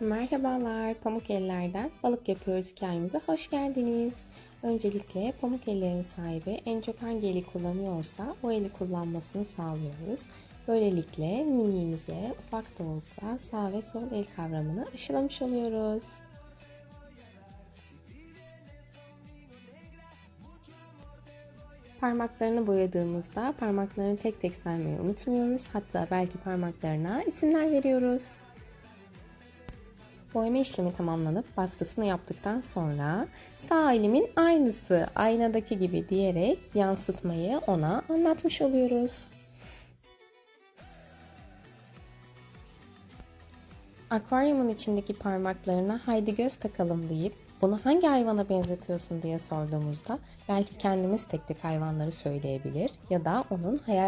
Merhabalar, Pamuk Eller'den balık yapıyoruz hikayemize hoş geldiniz. Öncelikle pamuk ellerin sahibi en çok hangi eli kullanıyorsa o eli kullanmasını sağlıyoruz. Böylelikle miniğimize ufak da olsa sağ ve sol el kavramını aşılamış oluyoruz. Parmaklarını boyadığımızda parmaklarını tek tek saymayı unutmuyoruz. Hatta belki parmaklarına isimler veriyoruz. Boyama işlemi tamamlanıp baskısını yaptıktan sonra sağ elimin aynısı aynadaki gibi diyerek yansıtmayı ona anlatmış oluyoruz. Akvaryumun içindeki parmaklarına haydi göz takalım deyip bunu hangi hayvana benzetiyorsun diye sorduğumuzda belki kendimiz tek tek hayvanları söyleyebilir ya da onun hayal